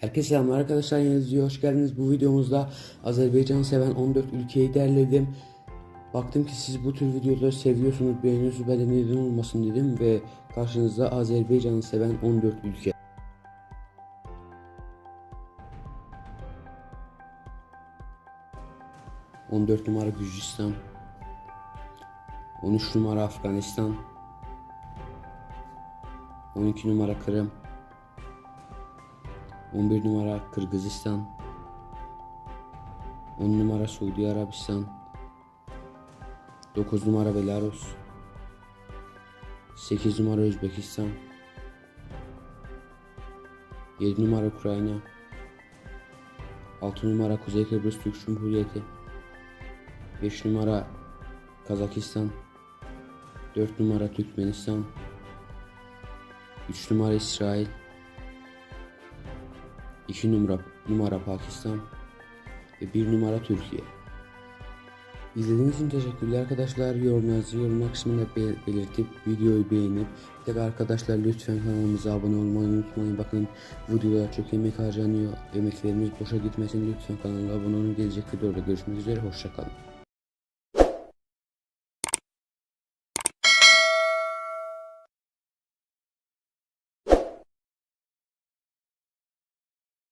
Herkese selamlar arkadaşlar yeni videoya hoş geldiniz. Bu videomuzda Azerbaycan'ı seven 14 ülkeyi derledim. Baktım ki siz bu tür videoları seviyorsunuz, beğeniyorsunuz. Ben de neden olmasın dedim ve karşınızda Azerbaycan'ı seven 14 ülke. ...14 numara Gürcistan... ...13 numara Afganistan... ...12 numara Kırım... 11 numara Kırgızistan 10 numara Suudi Arabistan 9 numara Belarus 8 numara Özbekistan 7 numara Ukrayna 6 numara Kuzey Kıbrıs Türk Cumhuriyeti 5 numara Kazakistan 4 numara Türkmenistan 3 numara İsrail 2 numara, numara Pakistan ve 1 numara Türkiye. İzlediğiniz için teşekkürler arkadaşlar. Yorumlarınızı yorumlar kısmında bel- belirtip videoyu beğenip bir de arkadaşlar lütfen kanalımıza abone olmayı unutmayın. Bakın videolar çok emek harcanıyor. Emeklerimiz boşa gitmesin. Lütfen kanala abone olun. Gelecek videoda görüşmek üzere. Hoşçakalın.